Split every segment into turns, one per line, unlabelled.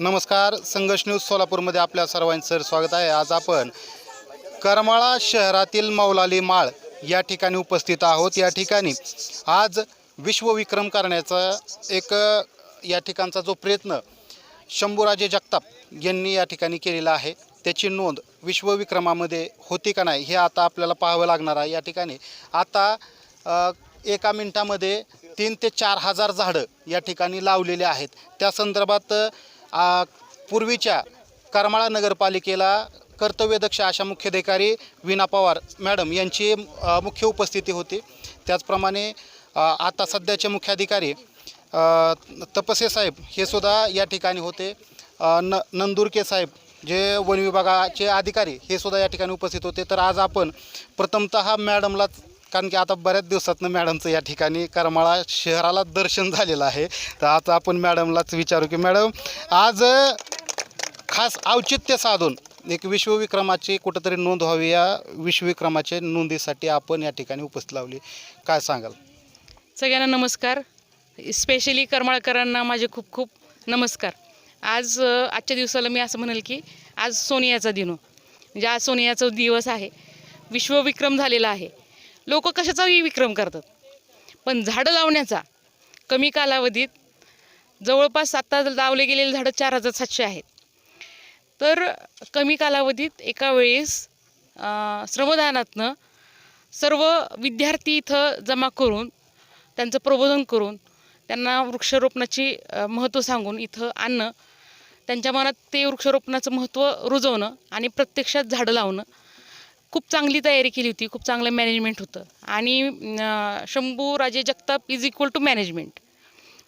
नमस्कार संघर्ष न्यूज सोलापूरमध्ये आपल्या सर्वांचं स्वागत आहे. आज आपण करमाळा शहरातील मौलाली माळ या ठिकाणी उपस्थित आहोत. या ठिकाणी आज विश्वविक्रम करण्याचा एक या ठिकाणचा जो प्रयत्न शंभूराजे जगताप यांनी या ठिकाणी केलेला आहे. त्याची नोंद विश्वविक्रमामध्ये होती का नाही हे आता आपल्याला पाहावं लागणार आहे. या ठिकाणी आता एका मिनटामध्ये तीन ते चार हजार झाडं या ठिकाणी लावलेले आहेत. त्या संदर्भात पूर्वीच्या करमाळा नगरपालिकेला कर्तव्यदक्ष अशा मुख्याधिकारी विना पवार मॅडम यांची मुख्य उपस्थिती होती. त्याचप्रमाणे आता सध्याचे मुख्याधिकारी तपसे साहेब हे सुद्धा या ठिकाणी होते. न नंदुरके साहेब जे वन विभागाचे अधिकारी हे सुद्धा या ठिकाणी उपस्थित होते. तर आज आपण प्रथमतः मॅडमलाच कारण की आता बऱ्याच दिवसातनं मॅडमचं या ठिकाणी करमाळा शहराला दर्शन झालेलं आहे. तर आता आपण मॅडमलाच विचारू की मॅडम आज खास औचित्य साधून एक विश्वविक्रमाची कुठंतरी नोंद व्हावी या विश्वविक्रमाच्या नोंदीसाठी आपण या ठिकाणी उपस्थित लावली. काय सांगाल?
सगळ्यांना नमस्कार. स्पेशली करमाळकरांना माझे खूप खूप नमस्कार. आज अ, आजच्या दिवसाला मी असं म्हणेल की आज सोनियाचा दिन हो. म्हणजे आज सोनियाचा दिवस आहे. विश्वविक्रम झालेला आहे. लोक कशाचाही विक्रम करतात. पण झाडं लावण्याचा कमी कालावधीत जवळपास आता लावले गेलेले झाडं चार हजार सातशे आहेत. तर कमी कालावधीत एका वेळेस श्रमदानातनं सर्व विद्यार्थी इथं जमा करून त्यांचं प्रबोधन करून त्यांना वृक्षारोपणाची महत्त्व सांगून इथं आणणं त्यांच्या मनात ते वृक्षारोपणाचं महत्त्व रुजवणं आणि प्रत्यक्षात झाडं लावणं खूप चांगली तयारी केली होती खूप चांगलं मॅनेजमेंट होतं. आणि Shambhu Raje Jagtap is equal to management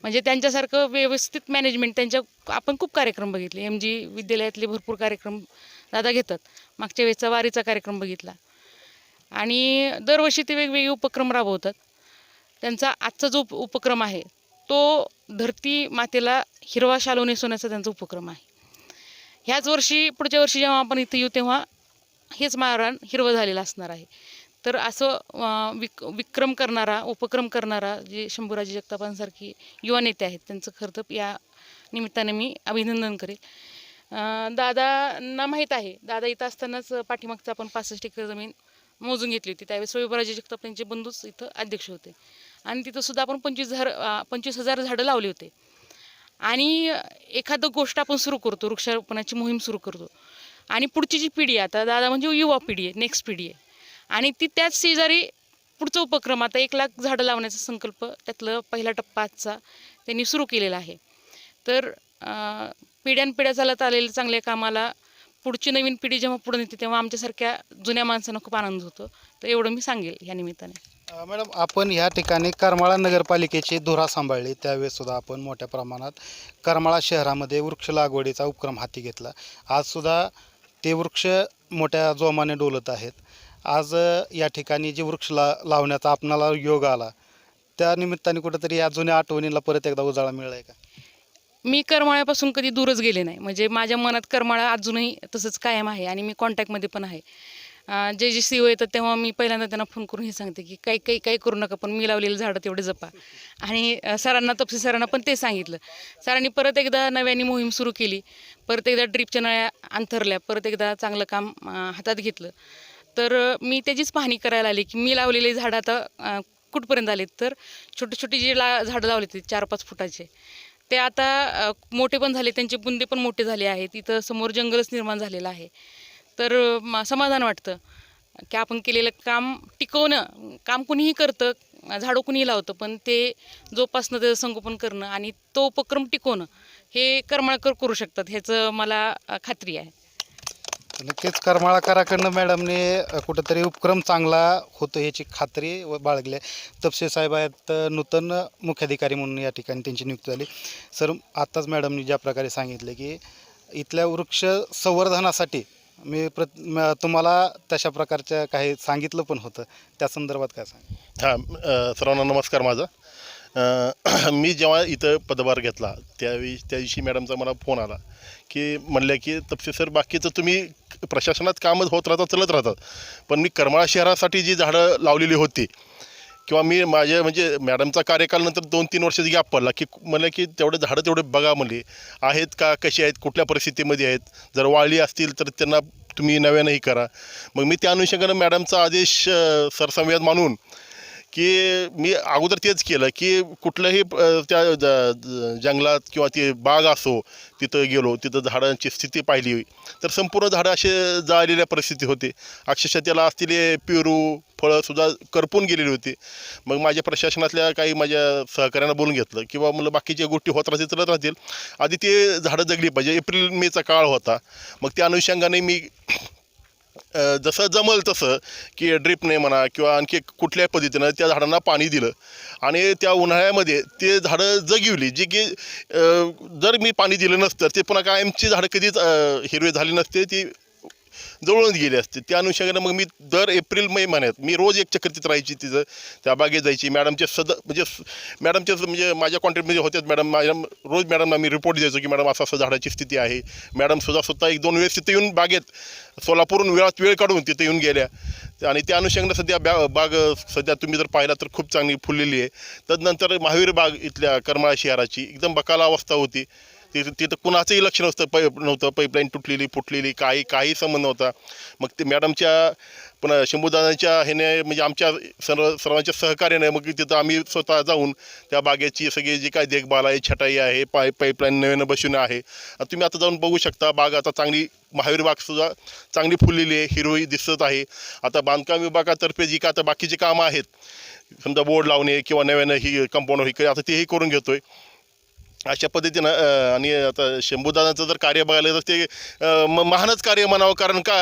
म्हणजे त्यांच्यासारखं व्यवस्थित मॅनेजमेंट त्यांच्या आपण खूप कार्यक्रम बघितले. एम जी विद्यालयातले भरपूर कार्यक्रम दादा घेतात. मागच्या वेळेचा वारीचा कार्यक्रम बघितला. आणि दरवर्षी ते वेगवेगळे उपक्रम राबवतात. त्यांचा आजचा जो उप- उपक्रम आहे तो धरती मातेला हिरवा शालो नेसवण्याचा त्यांचा उपक्रम आहे. ह्याच वर्षी पुढच्या वर्षी जेव्हा आपण इथं येऊ तेव्हा हेच मारण हिरवं झालेलं असणार आहे. तर असं विक विक्रम करणारा उपक्रम करणारा जे शंभूराजे जगतापांसारखी युवा नेते आहेत त्यांचं खरं तर या निमित्ताने मी अभिनंदन करेल. दादांना माहीत आहे दादा इथं असतानाच पाठीमागचं आपण पासष्ट एकर जमीन मोजून घेतली होती. त्यावेळेस शंभूराजे जगताप त्यांचे बंधूच इथं अध्यक्ष होते. आणि तिथंसुद्धा आपण पंचवीस हजार पंचवीस हजार झाडं लावली होते. आणि एखादं गोष्ट आपण सुरू करतो वृक्षारोपणाची मोहीम सुरू करतो. आणि पुढची जी पिढी आहे आता दादा म्हणजे युवा पिढी आहे नेक्स्ट पिढी आहे. आणि ती त्याच शेजारी पुढचा उपक्रम आता एक लाख झाडं लावण्याचा संकल्प त्यातलं पहिला टप्पा आजचा त्यांनी सुरू केलेला आहे. तर पिढ्यानपिढ्या चालत आलेल्या चांगल्या कामाला पुढची नवीन पिढी जेव्हा पुढे येते तेव्हा आमच्यासारख्या जुन्या माणसांना खूप आनंद होतो. तर एवढं मी सांगेल या निमित्ताने.
मॅडम आपण या ठिकाणी करमाळा नगरपालिकेची धुरा सांभाळली. त्यावेळेस सुद्धा आपण मोठ्या प्रमाणात करमाळा शहरामध्ये वृक्ष लागवडीचा उपक्रम हाती घेतला. आज सुद्धा ते वृक्ष मोठ्या जोमाने डोलत आहेत. आज या ठिकाणी जे वृक्ष ला लावण्याचा आपणाला योग आला त्या निमित्ताने कुठंतरी या जुन्या आठवणीला परत एकदा उजाळा मिळाला आहे का?
मी करमाळ्यापासून कधी दूरच गेले नाही. म्हणजे माझ्या मनात करमाळा अजूनही तसंच कायम आहे आणि मी कॉन्टॅक्टमध्ये पण आहे. जे जे सी ओ येतात तेव्हा मी पहिल्यांदा त्यांना फोन करून हे सांगते की काही काही काही करू नका पण मी लावलेलं झाडं तेवढे जपा. आणि सरांना तपसी सरांना पण ते सांगितलं. सरांनी परत एकदा नव्याने मोहीम सुरू केली. परत एकदा ड्रीपच्या नळ्या अंथरल्या. परत एकदा चांगलं काम हातात घेतलं. तर मी त्याचीच पाहणी करायला आली की मी लावलेले झाडं आता कुठपर्यंत आलेत? तर छोटी छोटी जी ला झाडं लावले होती चार पाच फुटाचे. ते आता मोठे पण झाले त्यांचे बुंदे पण मोठे झाले आहेत. इथं समोर जंगलच निर्माण झालेलं आहे. तर समाधान वाटतं. की आपण केलेलं काम टिकवणं काम कुणीही करतं झाडं कुणीही लावतं पण ते जोपासणं त्याचं संगोपन करणं आणि तो उपक्रम टिकवणं हे करमाळकर करू शकतात ह्याचं मला खात्री आहे.
नक्कीच करमाळाकराकडनं मॅडमने कुठंतरी उपक्रम चांगला होतो याची खात्री व बाळगली आहे. तपसे साहेब आहेत नूतन मुख्याधिकारी म्हणून या ठिकाणी त्यांची नियुक्ती झाली. सर आत्ताच मॅडमनी ज्या प्रकारे सांगितलं की इथल्या वृक्ष संवर्धनासाठी मी प्र म- तुम्हाला तशा प्रकारच्या काही सांगितलं पण होतं. त्या संदर्भात काय सांग
हां अ, सर्वांना नमस्कार माझा. अ, मी जेव्हा इथं पदभार घेतला त्यावेळी त्या दिवशी मॅडमचा मला फोन आला की म्हणल्या की तपसे सर बाकीचं तुम्ही प्रशासनात कामच होत राहतात चलत राहतात पण मी करमाळा शहरासाठी जी झाडं लावलेली होती किंवा मी माझ्या म्हणजे मॅडमचा कार्यकाल नंतर दोन तीन वर्षाचा गॅप पडला की म्हणलं की तेवढे झाडं तेवढे बघा म्हणले. आहेत का? कशी आहेत? कुठल्या परिस्थितीमध्ये आहेत? जर वाळली असतील तर त्यांना तुम्ही नव्यानंही करा. मग मी त्या अनुषंगानं मॅडमचा आदेश सरसंवेद मानून की मी अगोदर तेच केलं की कुठल्याही त्या ज- ज- जंगलात किंवा ती बाग असो तिथं गेलो तिथं झाडांची स्थिती पाहिली. तर संपूर्ण झाडं असे जाळलेल्या परिस्थिती होते. अक्षरशः त्याला असलेले पेरू फळंसुद्धा करपून गेलेली होती. मग माझ्या प्रशासनातल्या काही माझ्या सहकाऱ्यांना बोलून घेतलं किंवा मला बाकीच्या गोष्टी होत राहतील चालत राहतील. आधी ते झाडं जगली पाहिजे. एप्रिल मेचा काळ होता. मग त्या अनुषंगाने मी जसं जमल तसं की ड्रिपने म्हणा किंवा आणखी कुठल्याही पद्धतीनं त्या झाडांना पाणी दिलं. आणि त्या उन्हाळ्यामध्ये ते झाडं जगिवली जी की जर मी पाणी दिलं नसतं ते पुन्हा कायमची झाडं कधीच हिरवे झाली नसते ती जवळून गेली असते. त्या अनुषंगाने मग मी दर एप्रिल मे महिन्यात मी रोज एक चक्कर तिथं राहायची तिथं. त्या बागेत जायची. मॅडमचे सद म्हणजे मॅडमचे म्हणजे माझ्या कॉन्टॅक्टमध्ये होत्याच मॅडम. मॅडम रोज मॅडमना मी रिपोर्ट द्यायचो की मॅडम असं असं झाडाची स्थिती आहे. मॅडम सुद्धा स्वतः एक दोन वेळेस तिथे येऊन बागेत सोलापूरहून वेळात वेळ काढून तिथे येऊन गेल्या. आणि त्या अनुषंगाने सध्या बॅ बाग सध्या तुम्ही जर पाहिला तर खूप चांगली फुललेली आहे. तदनंतर महावीर बाग इथल्या करमाळा शहराची एकदम बकाला अवस्था होती. तिथं तिथं कुणाचंही लक्ष नसतं. पै नव्हतं. पाईपलाईन तुटलेली फुटलेली काही काही संबंध नव्हता. मग ते मॅडमच्या पुन्हा शंभूदादांच्या ह्याने म्हणजे आमच्या सर्व सर्वांच्या सहकार्याने मग तिथं आम्ही स्वतः जाऊन त्या बागेची सगळी जी काय देखभाल आहे छटाई आहे पाय पाईपलाईन नवीन बसून आहे. तुम्ही आता जाऊन बघू शकता बाग आता चांगली महावीर बागसुद्धा चांगली फुललेली आहे हिरवी दिसत आहे. आता बांधकाम विभागातर्फे जी काय आता बाकीची कामं आहेत समजा बोर्ड लावणे किंवा नव्यानं ही कंपाऊंड ही आता तेही करून घेतो आहे अशा पद्धतीनं आणि आता शंभूदादांचं जर कार्य बघायला तर ते म- महानच कार्य म्हणावं. कारण का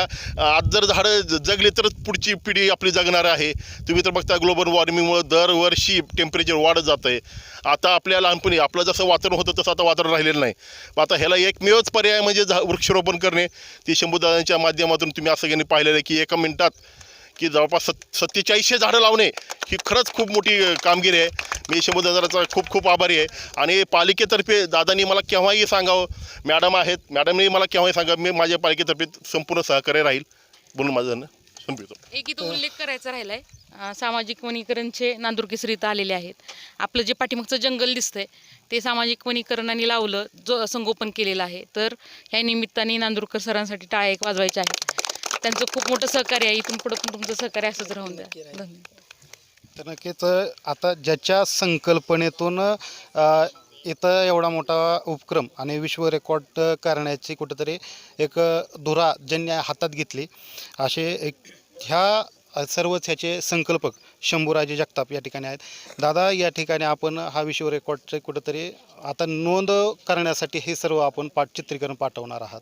आज जर झाडं जगली तरच पुढची पिढी आपली जगणार आहे. तुम्ही तर बघता ग्लोबल वॉर्मिंगमुळे दरवर्षी टेम्परेचर वाढत जातं आहे आता आपल्या लहानपणी आपलं जसं वातावरण होतं तसं आता वातावरण राहिलेलं नाही. आता ह्याला एकमेवच पर्याय म्हणजे झा वृक्षारोपण करणे. ती शंभूदादांच्या माध्यमातून तुम्ही असं घेणे पाहिलेलं आहे की एका मिनटात की जवळपास सत् सत्तेचाळीसशे झाडं लावणे ही खरंच खूप मोठी कामगिरी आहे. मी शंभूदादाचा खूप खूप आभारी आहे. आणि पालिकेतर्फे दादांनी मला केव्हाही सांगावं मॅडम आहेत मॅडमने मला केव्हाही सांगावं मी माझ्या पालिकेतर्फे संपूर्ण सहकार्य राहील बोलून माझं संपवतो.
एक इथं उल्लेख करायचा राहिलाय. आहे सामाजिक वनीकरणचे नांदूर केसरी इथं आलेले आहेत. आपलं जे पाठीमागचं जंगल दिसतंय ते सामाजिक वनीकरणाने लावलं जो संगोपन केलेलं आहे. तर ह्या निमित्ताने नांदूरकर सरांसाठी टाळ्या एक वाजवायचे आहेत. त्यांचं खूप मोठं सहकार्य आहे. इथून पुढं पण तुमचं सहकार्य असंच राहून द्या. धन्यवाद.
तर नक्कीच आता ज्याच्या संकल्पनेतून अ, इथं एवढा मोठा उपक्रम आणि विश्व रेकॉर्ड करण्याची कुठेतरी एक धुरा ज्यांनी हातात घेतली असे एक ह्या सर्वच ह्याचे संकल्पक शंभूराजे जगताप या ठिकाणी आहेत. दादा या ठिकाणी आपण हा विश्व रेकॉर्डचे कुठेतरी आता नोंद करण्यासाठी हे सर्व आपण पाठ चित्रीकरण पाठवणार आहात.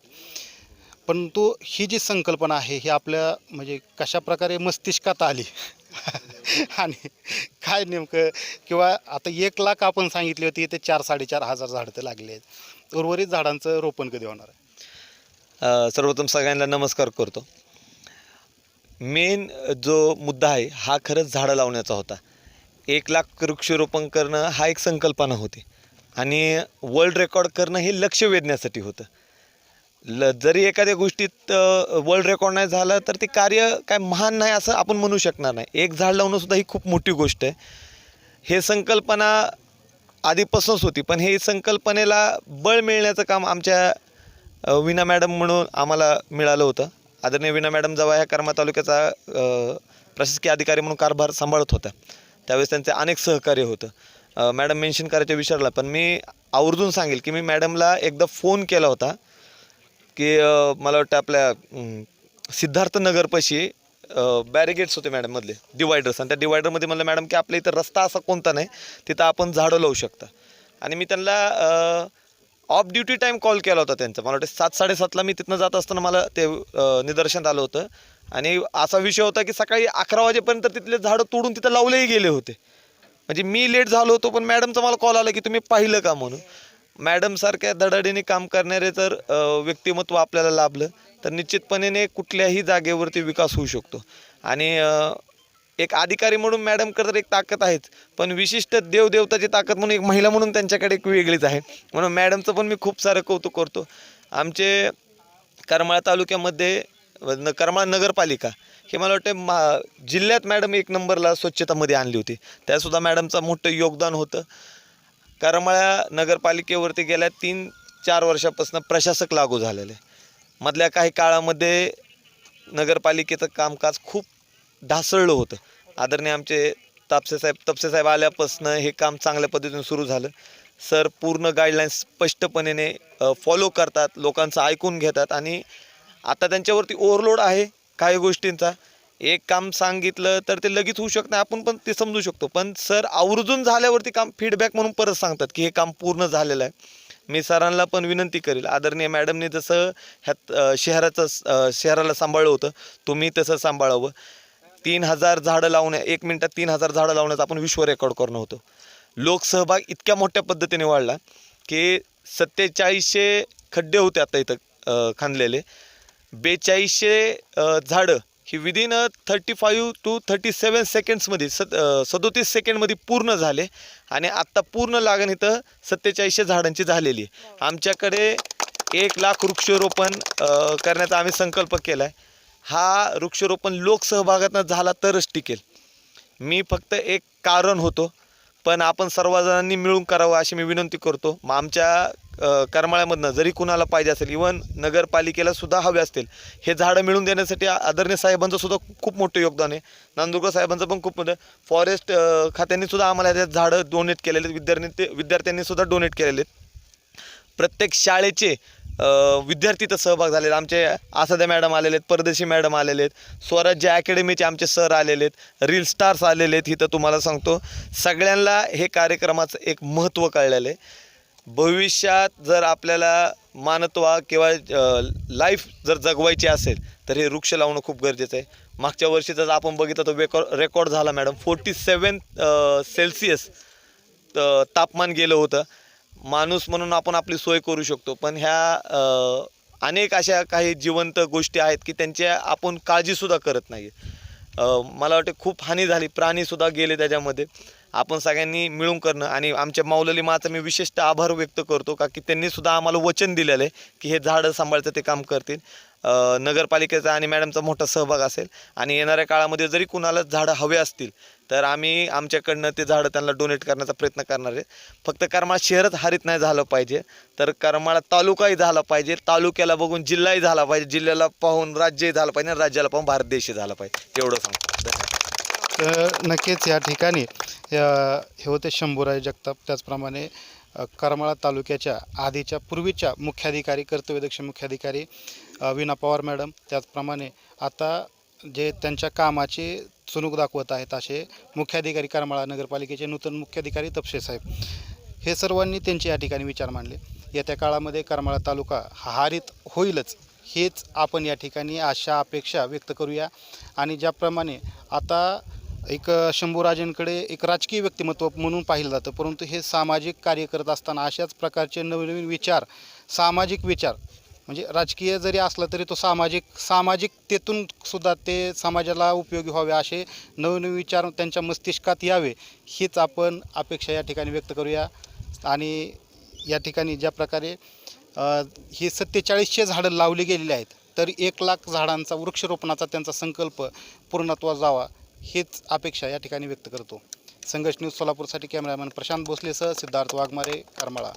परंतु ही जी संकल्पना आहे ही आपल्या म्हणजे कशा प्रकारे मस्तिष्कात आली? आणि काय नेमकं? किंवा आता एक लाख आपण सांगितली होती ते चार साडेचार हजार झाडं तर लागले आहेत. उर्वरित झाडांचं रोपण कधी होणार आहे?
अ, सर्वप्रथम सगळ्यांना नमस्कार करतो. मेन जो मुद्दा आहे हा खरंच झाडं लावण्याचा होता. एक लाख वृक्षारोपण करणं हा एक संकल्पना होती. आणि वर्ल्ड रेकॉर्ड करणं हे लक्ष वेधण्यासाठी होतं. ल जरी एखाद्या गोष्टीत वर्ल्ड रेकॉर्ड नाही झालं तर ते कार्य काय महान नाही असं आपण म्हणू शकणार नाही. एक झाड लावणंसुद्धा ही खूप मोठी गोष्ट आहे. हे संकल्पना आधीपासूनच होती पण हे संकल्पनेला बळ मिळण्याचं काम आमच्या विना मॅडम म्हणून आम्हाला मिळालं होतं. आदरणीय विना मॅडम जेव्हा ह्या कर्मा तालुक्याचा प्रशासकीय अधिकारी म्हणून कारभार सांभाळत होता त्यावेळेस त्यांचे अनेक सहकार्य होतं. मॅडम मेन्शन करायचं विचारला पण मी आवर्जून सांगेल की मी मॅडमला एकदा फोन केला होता. की मला वाटतं आपल्या सिद्धार्थनगरपाशी सिद्धार्थ नगरपाशी बॅरिगेट्स होते मॅडम मधले डिवायडर्स आणि त्या डिवायडरमध्ये म्हणलं मॅडम की आपल्या इथं रस्ता असा कोणता नाही तिथं आपण झाडं लावू शकता. आणि मी त्यांना ऑफ ड्युटी टाईम कॉल केला होता त्यांचा. मला वाटतं सात साडेसातला मी तिथनं जात असताना मला ते निदर्शनात आलं होतं. आणि असा विषय होता की सकाळी अकरा वाजेपर्यंत तिथले झाडं तोडून तिथं लावलेही गेले होते. म्हणजे मी लेट झालो होतो पण मॅडमचा मला कॉल आला की तुम्ही पाहिलं का म्हणून. मॅडमसारख्या धडाडीने काम करणारे जर व्यक्तिमत्व आपल्याला लाभलं तर निश्चितपणे कुठल्याही जागेवरती विकास होऊ शकतो. आणि एक अधिकारी म्हणून मॅडमकडे तर एक ताकद आहेच पण विशिष्ट देवदेवताची ताकद म्हणून एक महिला म्हणून त्यांच्याकडे एक वेगळीच आहे. म्हणून मॅडमचं पण मी खूप सारं कौतुक करतो. आमचे करमाळा तालुक्यामध्ये न करमाळा नगरपालिका हे मला वाटतं मा जिल्ह्यात मॅडम एक नंबरला स्वच्छतामध्ये आणली होती. त्यासुद्धा मॅडमचं मोठं योगदान होतं. करमाळा नगरपालिकेवरती गेल्या तीन चार वर्षापासून प्रशासक लागू झालेले. मधल्या काही काळामध्ये नगरपालिकेचं कामकाज खूप ढासळलं होतं. आदरणीय आमचे तापसेसाहेब तपसेसाहेब आल्यापासून हे काम चांगल्या पद्धतीने सुरू झालं. सर पूर्ण गाईडलाईन्स स्पष्टपणे फॉलो करतात लोकांचं ऐकून घेतात आणि आता त्यांच्यावरती ओव्हरलोड आहे काही गोष्टींचा. एक काम सांगितलं तर ते लगेच होऊ शकत नाही. आपण पण ते समजू शकतो. पण सर आवर्जून झाल्यावरती काम फीडबॅक म्हणून परत सांगतात की हे काम पूर्ण झालेलं आहे. मी सरांना पण विनंती करेल. आदरणीय मॅडमने जसं ह्यात शहराचं शहराला सांभाळलं होतं तुम्ही तसं सांभाळावं. तीन हजार झाडं लावण्या एक मिनटात तीन हजार झाडं लावण्याचा आपण विश्व रेकॉर्ड करणं होतं. लोकसहभाग इतक्या मोठ्या पद्धतीने वाढला की सत्तेचाळीसशे खड्डे होते आता इथं खांदलेले. बेचाळीसशे झाडं ही within thirty five two thirty seven सेकंड्समध्ये सत सदोतीस सेकंडमध्ये पूर्ण झाले आणि आत्ता पूर्ण लागण इथं सत्तेचाळीसशे झाडांची झालेली आहे. आमच्याकडे एक लाख वृक्षारोपण करण्याचा आम्ही संकल्प केला आहे हा वृक्षारोपण लोकसहभागातनं झाला तरच टिकेल. मी फक्त एक कारण होतो पण आपण सर्वजणांनी मिळून करावं अशी मी विनंती करतो. मग आमच्या करमाळ्यामधनं जरी कुणाला पाहिजे असेल इवन नगरपालिकेला सुद्धा हवे असतील हे झाडं मिळून देण्यासाठी आदरणीय साहेबांचं सुद्धा खूप मोठं योगदान आहे. नांदुरकर साहेबांचं पण खूप मोठं फॉरेस्ट खात्यांनी सुद्धा आम्हाला त्यात झाडं डोनेट केलेले आहेत. विद्यार्थी ते विद्यार्थ्यांनी सुद्धा डोनेट केलेले आहेत. प्रत्येक शाळेचे विद्यार्थी तर सहभाग झालेले आमचे आसाद्या मॅडम आलेले आहेत परदेशी मॅडम आलेले आहेत स्वराज्य अकॅडमीचे आमचे सर आलेले आहेत रील स्टार्स आलेले आहेत इथं तुम्हाला सांगतो. सगळ्यांना हे कार्यक्रमाचं एक महत्त्व कळलेलं आहे. भविष्यात जर आपल्याला मानत्वा किंवा लाईफ जर जगवायची असेल तर हे वृक्ष लावणं खूप गरजेचं आहे. मागच्या वर्षी जर आपण बघितलं तर रेकॉ रेकॉर्ड झाला मॅडम फोर्टी सेवन सेल्सिअस तापमान गेलं होतं. माणूस म्हणून आपण आपली सोय करू शकतो. पण ह्या अनेक अशा काही जिवंत गोष्टी आहेत की त्यांच्या आपण काळजीसुद्धा करत नाही मला वाटते खूप हानी झाली. प्राणीसुद्धा गेले त्याच्यामध्ये. आपण सगळ्यांनी मिळून करणं आणि आमच्या माऊलली माचा मी विशेषतः आभार व्यक्त करतो का की त्यांनी सुद्धा आम्हाला वचन दिलेलं आहे की हे झाडं सांभाळचं ते काम करतील. नगरपालिकेचा आणि मॅडमचा मोठा सहभाग असेल आणि येणाऱ्या काळामध्ये जरी कुणाला झाडं हवे असतील तर आम्ही आमच्याकडनं ते झाडं त्यांना डोनेट करण्याचा प्रयत्न करणार आहे. फक्त करमाळा शहरच हरित नाही झालं पाहिजे तर करमाळा तालुकाही झाला पाहिजे तालुक्याला बघून जिल्हाही झाला पाहिजे जिल्ह्याला पाहून राज्यही झालं पाहिजे आणि राज्याला पाहून भारत देशही झाला पाहिजे. एवढं सांगतो. धन्यवाद.
तर नक्कीच या ठिकाणी हे होते शंभूराज जगताप. त्याचप्रमाणे करमाळा तालुक्याच्या आधीच्या पूर्वीच्या मुख्याधिकारी कर्तव्यदक्ष मुख्याधिकारी विना वीणा पवार मॅडम. त्याचप्रमाणे आता जे त्यांच्या कामाचे चुणूक दाखवत आहेत असे मुख्याधिकारी करमाळा नगरपालिकेचे नूतन मुख्याधिकारी तपशे साहेब. हे सर्वांनी त्यांचे या ठिकाणी विचार मांडले. येत्या काळामध्ये करमाळा तालुका हा हारित होईलच हेच आपण या ठिकाणी आशा अपेक्षा व्यक्त करूया. आणि ज्याप्रमाणे आता एक शंभूराजेंकडे एक राजकीय व्यक्तिमत्व म्हणून पाहिलं जातं. परंतु हे सामाजिक कार्य करत असताना अशाच प्रकारचे नवनवीन विचार सामाजिक विचार म्हणजे राजकीय जरी असला तरी तो सामाजिक सामाजिकतेतून सुद्धा ते समाजाला उपयोगी व्हावे असे नवनवीन विचार त्यांच्या मस्तिष्कात यावे हीच आपण अपेक्षा या ठिकाणी व्यक्त करूया. आणि या ठिकाणी ज्या प्रकारे ही सत्तेचाळीसशे झाडं लावली गेलेली आहेत तर एक लाख झाडांचा वृक्षरोपणाचा त्यांचा संकल्प पूर्णत्वास जावा. हीच अपेक्षा या ठिकाणी व्यक्त करतो. संघर्ष न्यूज सोलापूरसाठी कॅमेरामॅन प्रशांत भोसलेसह सिद्धार्थ वाघमारे करमाळा.